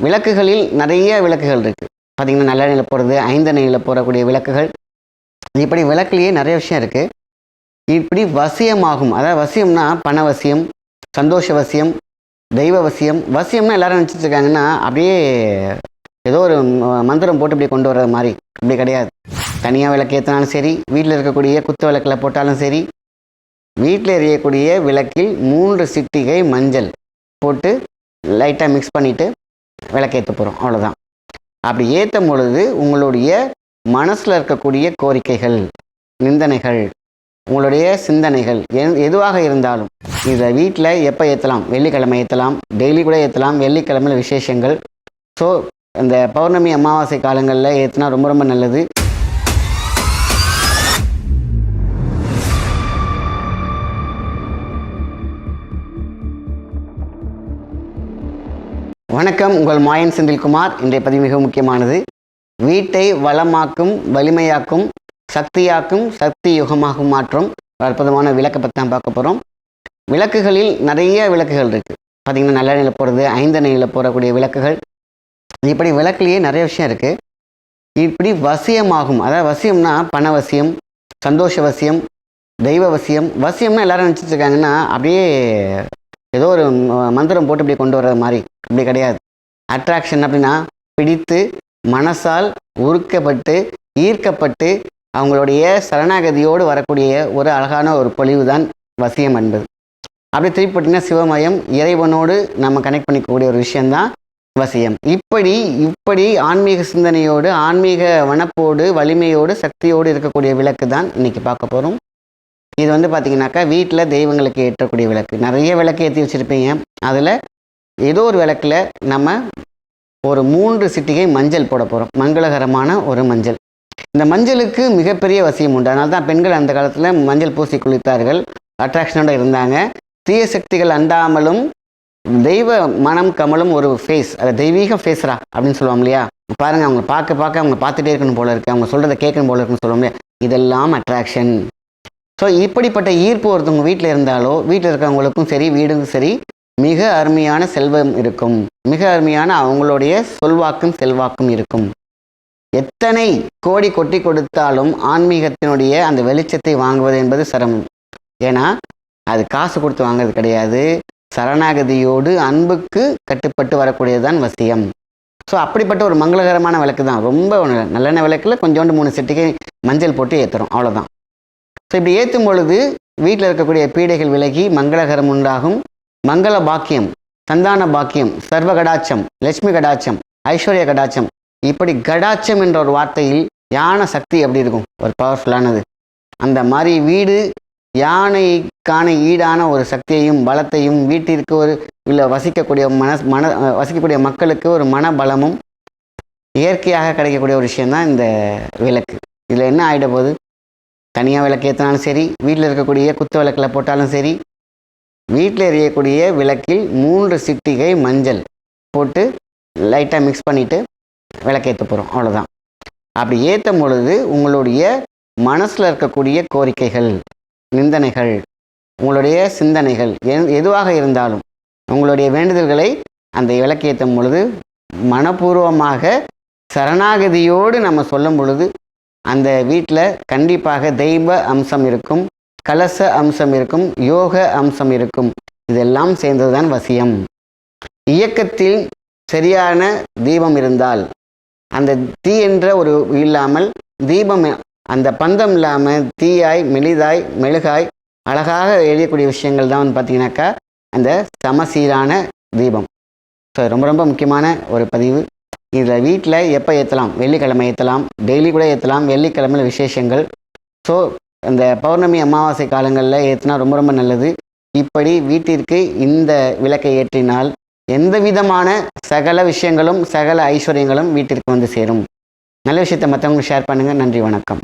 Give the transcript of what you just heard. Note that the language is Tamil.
விளக்குகளில் நிறைய விளக்குகள் இருக்குது பார்த்தீங்கன்னா நல்லெண்ணெயில் போகிறது ஐந்தெண்ணெயில் போடக்கூடிய விளக்குகள். இப்படி விளக்குலேயே நிறைய விஷயம் இருக்குது இப்படி வசியமாகும். அதாவது வசியம்னா பண வசியம் சந்தோஷ வசியம் தெய்வ வசியம். வசியம்னா எல்லாரும் நினச்சிட்ருக்காங்கன்னா அப்படியே ஏதோ ஒரு மந்திரம் போட்டு இப்படி கொண்டு வர்றது மாதிரி. இப்படி கிடையாது. தனியாக விளக்கு ஏற்றினாலும் சரி வீட்டில் இருக்கக்கூடிய குத்து விளக்கில் போட்டாலும் சரி வீட்டில் எரியக்கூடிய விளக்கில் மூன்று சிட்டிகை மஞ்சள் போட்டு லைட்டாக மிக்ஸ் பண்ணிவிட்டு விளக்கேற்ற போகிறோம் அவ்வளோதான் அப்படி ஏற்றும் பொழுது உங்களுடைய மனசில் இருக்கக்கூடிய கோரிக்கைகள் நிந்தனைகள் உங்களுடைய சிந்தனைகள் எதுவாக இருந்தாலும் இதை வீட்டில் எப்போ ஏற்றலாம் வெள்ளிக்கிழமை ஏற்றலாம் டெய்லி கூட ஏற்றலாம் வெள்ளிக்கிழமையில் விசேஷங்கள். ஸோ இந்த பௌர்ணமி அமாவாசை காலங்களில் ஏற்றினா ரொம்ப ரொம்ப நல்லது. வணக்கம். உங்கள் மாயன் செந்தில்குமார். இன்றைய பதிவு மிக முக்கியமானது. வீட்டை வளமாக்கும் வலிமையாக்கும் சக்தியாக்கும் சக்தி யுகமாகும் மாற்றும். அற்புதமான விளக்கை பற்றி தான் பார்க்க போகிறோம் விளக்குகளில் நிறைய விளக்குகள் இருக்குது பார்த்திங்கன்னா நல்ல நல்லெண்ணெயில் போடுறது நிலையில் போடக்கூடிய விளக்குகள். இப்படி விளக்குலேயே நிறைய விஷயம் இருக்குது இப்படி வசியமாகும். அதாவது வசியம்னா பண வசியம் சந்தோஷ வசியம் தெய்வ வசியம். வசியம்னா எல்லாரும் நினச்சிட்டு இருக்காங்கன்னா அப்படியே ஏதோ ஒரு மந்திரம் போட்டு இப்படி கொண்டு வர்றது மாதிரி. அப்படி கிடையாது. அட்ராக்ஷன் அப்படின்னா பிடித்து மனசால் உருக்கப்பட்டு ஈர்க்கப்பட்டு அவங்களுடைய சரணாகதியோடு வரக்கூடிய ஒரு அழகான ஒரு பொழிவு தான் வசியம் என்பது. அப்படி திருப்பி பார்த்தீங்கன்னா சிவமயம் இறைவனோடு நம்ம கனெக்ட் பண்ணிக்கக்கூடிய ஒரு விஷயம்தான் வசியம். இப்படி இப்படி ஆன்மீக சிந்தனையோடு ஆன்மீக வனப்போடு வலிமையோடு சக்தியோடு இருக்கக்கூடிய விளக்கு தான் இன்னைக்கு பார்க்க போகிறோம் இது வந்து பார்த்தீங்கன்னாக்கா வீட்டில் தெய்வங்களுக்கு ஏற்றக்கூடிய விளக்கு. நிறைய விளக்கு ஏற்றி வச்சுருப்பீங்க. அதில் ஏதோ ஒரு விளக்கில் நம்ம ஒரு மூன்று சிட்டிகை மஞ்சள் போட போகிறோம் மங்களகரமான ஒரு மஞ்சள். இந்த மஞ்சளுக்கு மிகப்பெரிய வசியம் உண்டு. அதனால தான் பெண்கள் அந்த காலத்தில் மஞ்சள் பூசி குளித்தார்கள். அட்ராக்ஷனோட இருந்தாங்க. தீய சக்திகள் அண்டாமலும் தெய்வ மனம் கமலும் ஒரு ஃபேஸ் அது தெய்வீக ஃபேஸ்ரா அப்படின்னு சொல்லுவோம் இல்லையா? பாருங்கள் அவங்க பார்க்க பார்க்க அவங்க பார்த்துட்டே இருக்கணும் போல இருக்கு. அவங்க சொல்கிறத கேட்கணும் போல இருக்குன்னு சொல்லுவோம் இல்லையா? இதெல்லாம் அட்ராக்ஷன் ஸோ இப்படிப்பட்ட ஈர்ப்பு ஒருத்தவங்க வீட்டில் இருந்தாலோ வீட்டில் இருக்கிறவங்களுக்கும் சரி வீடுக்கும் சரி மிக அருமையான செல்வம் இருக்கும். மிக அருமையான அவங்களுடைய சொல்வாக்கும் செல்வாக்கும் இருக்கும். எத்தனை கோடி கொட்டி கொடுத்தாலும் ஆன்மீகத்தினுடைய அந்த வெளிச்சத்தை வாங்குவது என்பது சிரமம். ஏன்னா அது காசு கொடுத்து வாங்குறது கிடையாது. சரணாகதியோடு அன்புக்கு கட்டுப்பட்டு வரக்கூடியதுதான் வசியம். ஸோ அப்படிப்பட்ட ஒரு மங்களகரமான விளக்கு தான் ரொம்ப நல்லெண்ணெய் விளக்கில் கொஞ்சோண்டு மூணு செட்டிகை மஞ்சள் போட்டு ஏற்றுறோம் அவ்வளோதான் ஸோ இப்படி ஏற்றும் பொழுது வீட்டில் இருக்கக்கூடிய பீடைகள் விலகி மங்களகரம் உண்டாகும். மங்கள பாக்கியம் சந்தான பாக்கியம் சர்வ கடாட்சம் லட்சுமி கடாட்சம் ஐஸ்வர்ய கடாட்சம். இப்படி கடாட்சம் என்ற ஒரு வார்த்தையில் யானை சக்தி எப்படி இருக்கும். ஒரு பவர்ஃபுல்லானது அந்த மாதிரி வீடு யானைக்கான ஈடான ஒரு சக்தியையும் பலத்தையும் வீட்டிற்கு ஒரு இல்லை வசிக்கக்கூடிய மன மன வசிக்கக்கூடிய மக்களுக்கு ஒரு மன பலமும் இயற்கையாக கிடைக்கக்கூடிய ஒரு விஷயம்தான் இந்த விளக்கு. இதில் என்ன ஆகிட போகுது? தனியாக விளக்கு ஏற்றினாலும் சரி வீட்டில் இருக்கக்கூடிய குத்து விளக்கில் போட்டாலும் சரி வீட்டில் எரியக்கூடிய விளக்கில் மூன்று சிட்டிகை மஞ்சள் போட்டு லைட்டாக மிக்ஸ் பண்ணிவிட்டு விளக்கேற்ற போகிறோம் அவ்வளோதான் அப்படி ஏற்றும் பொழுது உங்களுடைய மனசில் இருக்கக்கூடிய கோரிக்கைகள் நிந்தனைகள் உங்களுடைய சிந்தனைகள் எதுவாக இருந்தாலும் உங்களுடைய வேண்டுதல்களை அந்த விளக்கேற்றும் பொழுது மனப்பூர்வமாக சரணாகதியோடு நம்ம சொல்லும் பொழுது அந்த வீட்டில் கண்டிப்பாக தெய்வ அம்சம் இருக்கும் கலச அம்சம் இருக்கும் யோக அம்சம் இருக்கும். இதெல்லாம் சேர்ந்ததுதான் வசியம். இயக்கத்தில் சரியான தீபம் இருந்தால் அந்த தீ என்ற ஒரு இல்லாமல் தீபம் அந்த பந்தம் இல்லாமல் தீயாய் மெலிதாய் மெழுகாய் அழகாக எழுதக்கூடிய விஷயங்கள் தான் வந்து பார்த்தீங்கன்னாக்கா அந்த சமசீரான தீபம். ஸோ ரொம்ப ரொம்ப முக்கியமான ஒரு பதிவு. இதில் வீட்டில் எப்போ ஏற்றலாம் வெள்ளிக்கிழமை ஏற்றலாம் டெய்லி கூட ஏற்றலாம் வெள்ளிக்கிழமையில் விசேஷங்கள். ஸோ இந்த பௌர்ணமி அமாவாசை காலங்களில் ஏற்றினா ரொம்ப ரொம்ப நல்லது. இப்படி வீட்டிற்கு இந்த விளக்கை ஏற்றினால் எந்த விதமான சகல விஷயங்களும் சகல ஐஸ்வர்யங்களும் வீட்டிற்கு வந்து சேரும். நல்ல விஷயத்தை மற்றவங்களுக்கு ஷேர் பண்ணுங்கள் நன்றி வணக்கம்.